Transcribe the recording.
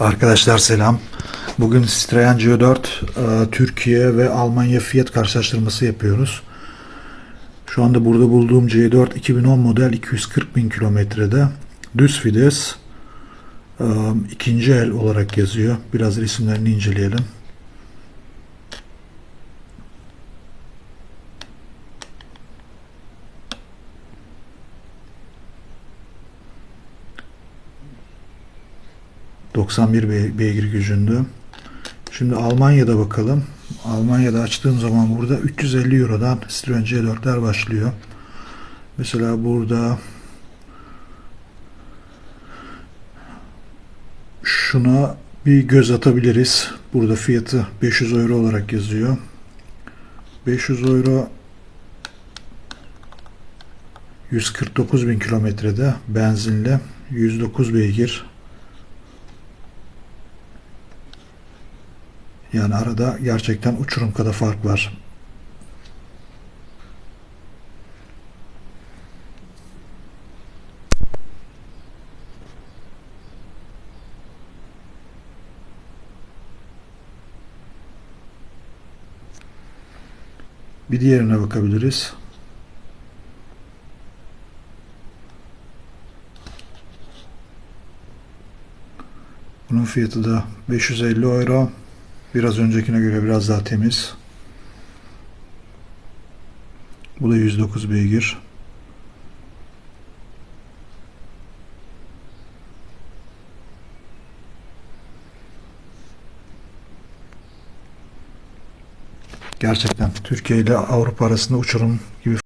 Arkadaşlar selam. Bugün Citroen C4 e, Türkiye ve Almanya fiyat karşılaştırması yapıyoruz. Şu anda burada bulduğum C4 2010 model 240 bin kilometrede. Düz vites e, ikinci el olarak yazıyor. Biraz resimlerini inceleyelim. ...91 be- beygir gücünde. Şimdi Almanya'da bakalım. Almanya'da açtığım zaman burada 350 Euro'dan Citroen C4'ler başlıyor. Mesela burada şuna bir göz atabiliriz. Burada fiyatı 500 euro olarak yazıyor. 500 euro 149 bin kilometrede benzinle 109 beygir Yani arada gerçekten uçurum kadar fark var. Bir diğerine bakabiliriz. Bunun fiyatı da 550 euro. Biraz öncekine göre biraz daha temiz. Bu da 109 beygir. Gerçekten Türkiye ile Avrupa arasında uçurum gibi